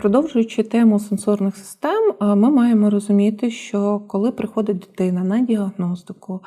Продовжуючи тему сенсорних систем, е, ми маємо розуміти, що коли приходить дитина на діагностику,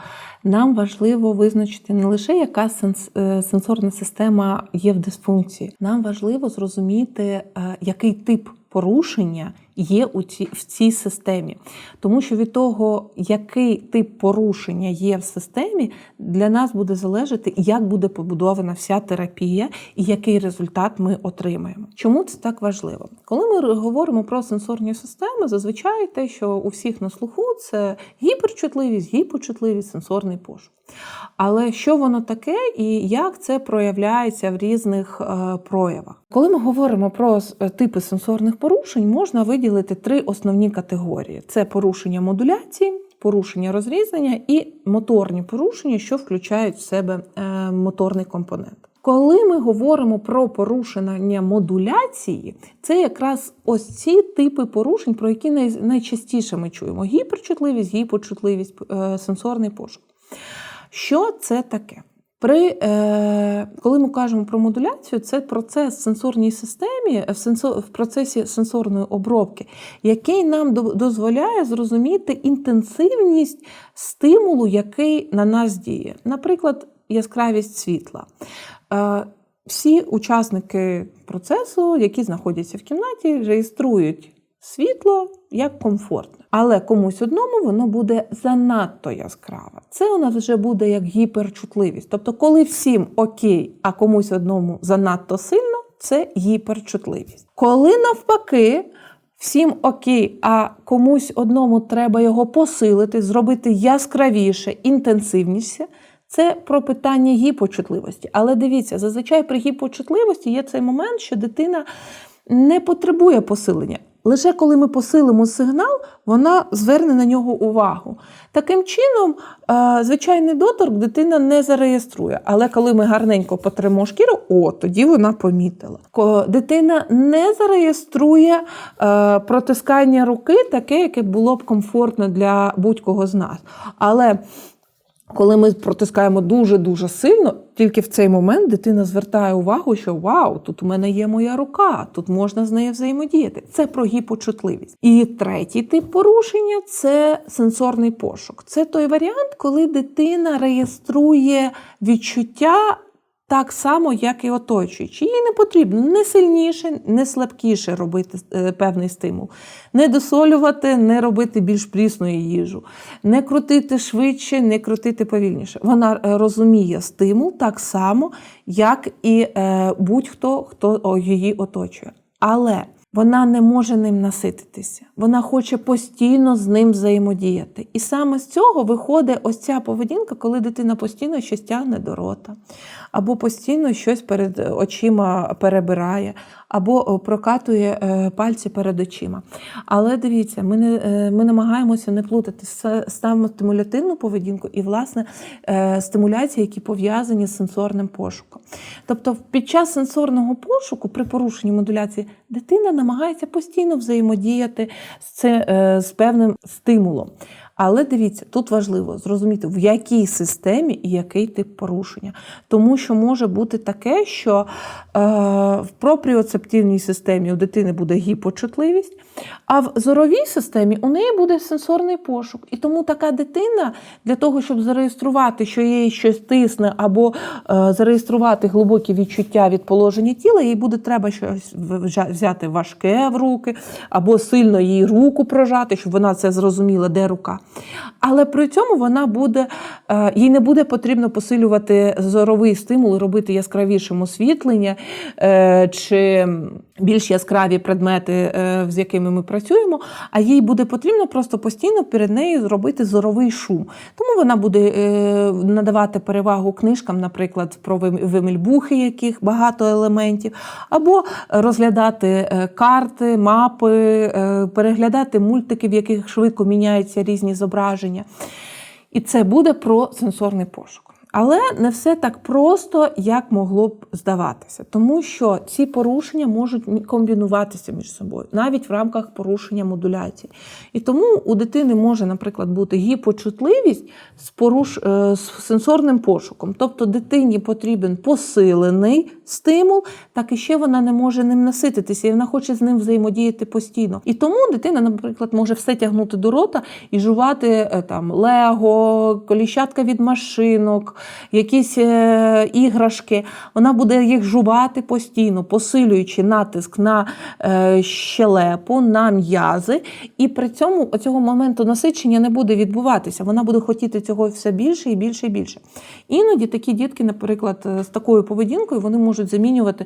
нам важливо визначити не лише яка сенс- е, сенсорна система є в дисфункції, нам важливо зрозуміти, е, який тип порушення є у цій, в цій системі. Тому що від того, який тип порушення є в системі, для нас буде залежати, як буде побудована вся терапія і який результат ми отримаємо. Чому це так важливо? Коли ми говоримо про сенсорні системи, зазвичай те, що у всіх на слуху, це гіперчутливість, гіпочутливість, сенсорний пошук. Але що воно таке і як це проявляється в різних е, проявах? Коли ми говоримо про е, типи сенсорних порушень, можна виділити три основні категорії: це порушення модуляції, порушення розрізнення і моторні порушення, що включають в себе е, моторний компонент. Коли ми говоримо про порушення модуляції, це якраз ось ці типи порушень, про які най- найчастіше ми чуємо: гіперчутливість, гіпочутливість, сенсорний пошук. Що це таке? При, е, коли ми кажемо про модуляцію, це процес в сенсорній системі, в, сенсо, в процесі сенсорної обробки, який нам до- дозволяє зрозуміти інтенсивність стимулу, який на нас діє. Наприклад, яскравість світла. Е, всі учасники процесу, які знаходяться в кімнаті, реєструють світло як комфортне. Але комусь одному воно буде занадто яскраве. Це у нас вже буде як гіперчутливість. Тобто, коли всім окей, а комусь одному занадто сильно, це гіперчутливість. Коли навпаки. Всім окей, а комусь одному треба його посилити, зробити яскравіше, інтенсивніше. Це про питання гіпочутливості. Але дивіться, зазвичай при гіпочутливості є цей момент, що дитина не потребує посилення. Лише коли ми посилимо сигнал, вона зверне на нього увагу. Таким чином, е, звичайний доторк дитина не зареєструє. Але коли ми гарненько потремо шкіру, о, тоді вона помітила. Дитина не зареєструє е, протискання руки, таке, яке було б комфортно для будь-кого з нас. Але коли ми протискаємо дуже-дуже сильно, тільки в цей момент дитина звертає увагу, що вау, тут у мене є моя рука, тут можна з нею взаємодіяти. Це про гіпочутливість. І третій тип порушення це сенсорний пошук. Це той варіант, коли дитина реєструє відчуття. Так само, як і оточуючі. Їй не потрібно не сильніше, не слабкіше робити е, певний стимул, не досолювати, не робити більш прісної їжу, не крутити швидше, не крутити повільніше. Вона е, розуміє стимул так само, як і е, будь-хто, хто її оточує. Але вона не може ним насититися. Вона хоче постійно з ним взаємодіяти. І саме з цього виходить ось ця поведінка, коли дитина постійно щось тягне до рота, або постійно щось перед очима перебирає, або прокатує е, пальці перед очима. Але дивіться, ми не е, ми намагаємося не плутати саме стимулятивну поведінку і, власне, е, стимуляції, які пов'язані з сенсорним пошуком. Тобто, під час сенсорного пошуку, при порушенні модуляції, дитина намагається постійно взаємодіяти з, це, е, з певним стимулом. Але дивіться, тут важливо зрозуміти, в якій системі і який тип порушення. Тому що може бути таке, що е, в пропріоцептивній системі у дитини буде гіпочутливість, а в зоровій системі у неї буде сенсорний пошук. І тому така дитина для того, щоб зареєструвати, що їй щось тисне, або е, зареєструвати глибокі відчуття від положення тіла, їй буде треба щось взяти важке в руки, або сильно їй руку прожати, щоб вона це зрозуміла, де рука. Але при цьому вона буде, е, їй не буде потрібно посилювати зоровий стимул, робити яскравішим освітлення е, чи більш яскраві предмети, е, з якими ми працюємо, а їй буде потрібно просто постійно перед нею зробити зоровий шум. Тому вона буде надавати перевагу книжкам, наприклад, про вим- вимельбухи, яких багато елементів, або розглядати карти, мапи, переглядати мультики, в яких швидко міняються різні зображення. І це буде про сенсорний пошук. Але не все так просто, як могло б здаватися, тому що ці порушення можуть комбінуватися між собою, навіть в рамках порушення модуляції. І тому у дитини може, наприклад, бути гіпочутливість з, поруш... е, з сенсорним пошуком. Тобто дитині потрібен посилений стимул, так і ще вона не може ним насититися, і вона хоче з ним взаємодіяти постійно. І тому дитина, наприклад, може все тягнути до рота і жувати е, там лего, коліщатка від машинок, якісь е, іграшки. Вона буде їх жувати постійно, посилюючи натиск на е, щелепу, на м'язи. І при цьому цього моменту насичення не буде відбуватися. Вона буде хотіти цього все більше і більше і більше. Іноді такі дітки, наприклад, е, з такою поведінкою, вони можуть замінювати.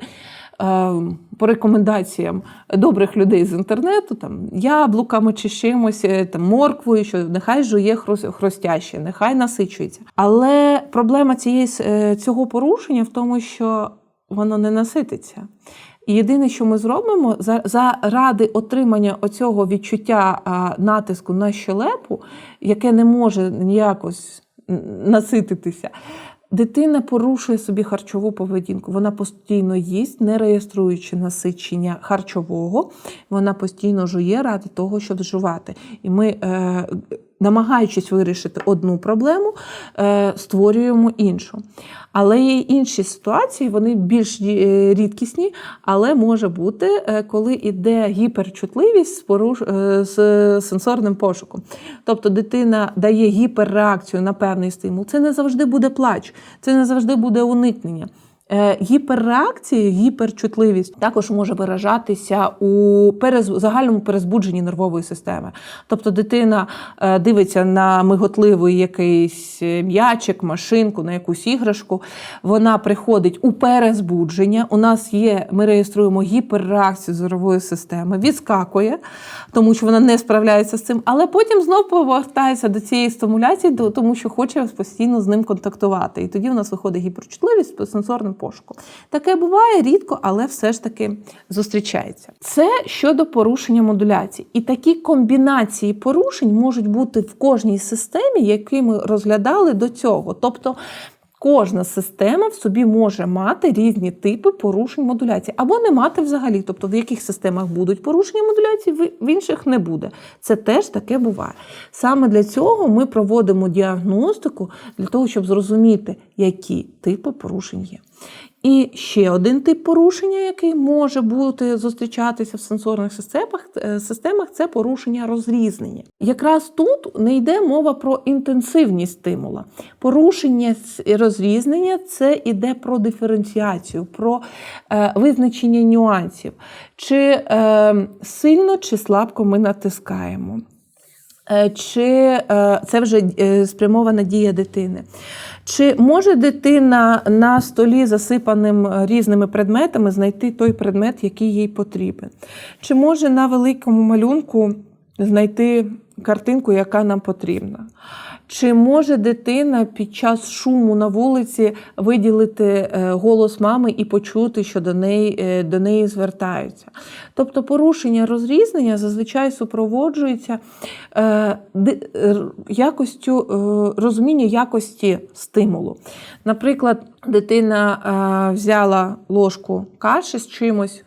Е, По рекомендаціям добрих людей з інтернету, там яблуками чи чимось, е, там морквою, що нехай жує хрос- хрустяще, нехай насичується. Але проблема цієї е, цього порушення в тому, що воно не насититься. І єдине, що ми зробимо, за- заради отримання оцього відчуття натиску на щелепу, яке не може ніякось насититися, дитина порушує собі харчову поведінку. Вона постійно їсть, не реєструючи насичення харчового, вона постійно жує ради того, щоб жувати. І ми, е, намагаючись вирішити одну проблему, е, створюємо іншу. Але є інші ситуації, вони більш е, рідкісні, але може бути, е, коли йде гіперчутливість з, поруш... з сенсорним пошуком. Тобто дитина дає гіперреакцію на певний стимул. Це не завжди буде плач, це не завжди буде уникнення. Е, Гіперреакція, гіперчутливість також може виражатися у загальному перезбудженні нервової системи. Тобто дитина е, дивиться на миготливий якийсь е, м'ячик, машинку, на якусь іграшку. Вона приходить у перезбудження. У нас є, ми реєструємо гіперреакцію зорової системи, відскакує, тому що вона не справляється з цим, але потім знов повертається до цієї стимуляції, тому що хоче постійно з ним контактувати. І тоді у нас виходить гіперчутливість з сенсорним пошуком. Таке буває рідко, але все ж таки зустрічається. Це щодо порушення модуляції. І такі комбінації порушень можуть бути в кожній системі, які ми розглядали до цього. Тобто Кожна система в собі може мати різні типи порушень модуляції, або не мати взагалі. Тобто, в яких системах будуть порушення модуляції, в- інших не буде. Це теж таке буває. Саме для цього ми проводимо діагностику для того, щоб зрозуміти, які типи порушень є. І ще один тип порушення, який може бути зустрічатися в сенсорних системах, е, системах це порушення розрізнення. Якраз тут не йде мова про інтенсивність стимула. Порушення розрізнення це йде про диференціацію, про е, визначення нюансів, чи е, сильно чи слабко ми натискаємо. Е, Чи е, це вже е, спрямована дія дитини? Чи може дитина на столі, засипаним різними предметами, знайти той предмет, який їй потрібен? Чи може на великому малюнку знайти картинку, яка нам потрібна? Чи може дитина під час шуму на вулиці виділити е, голос мами і почути, що до неї, е, до неї звертаються? Тобто порушення розрізнення зазвичай супроводжується е, якостю розуміння якості стимулу. Наприклад, дитина взяла ложку каші з чимось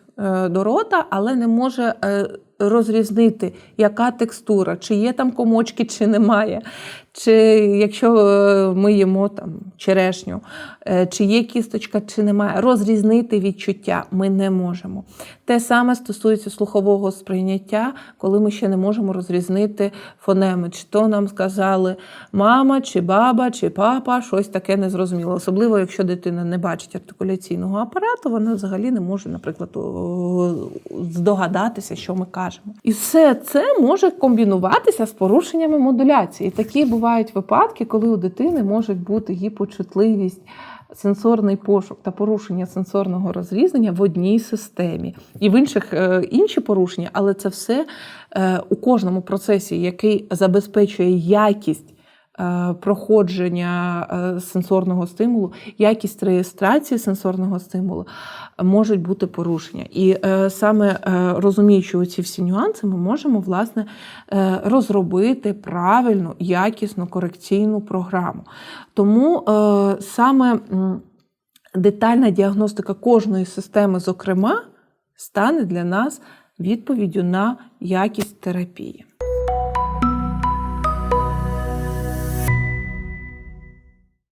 до рота, але не може. Розрізнити, яка текстура, чи є там комочки, чи немає. Чи якщо е, ми їмо там черешню, е, чи є кісточка, чи немає. Розрізнити відчуття ми не можемо. Те саме стосується слухового сприйняття, коли ми ще не можемо розрізнити фонеми, чи то нам сказали мама, чи баба, чи папа, щось таке незрозуміло. Особливо, якщо дитина не бачить артикуляційного апарату, вона взагалі не може, наприклад, здогадатися, що ми кажемо. І все це може комбінуватися з порушеннями модуляції. Такі бувають випадки, коли у дитини може бути гіпочутливість. Сенсорний пошук та порушення сенсорного розрізнення в одній системі, і в інших е, інші порушення, але це все е, у кожному процесі, який забезпечує якість проходження е, сенсорного стимулу, якість реєстрації сенсорного стимулу е, можуть бути порушення. І е, саме е, розуміючи ці всі нюанси, ми можемо власне е, розробити правильну, якісну корекційну програму. Тому е, саме детальна діагностика кожної системи, зокрема, стане для нас відповіддю на якість терапії.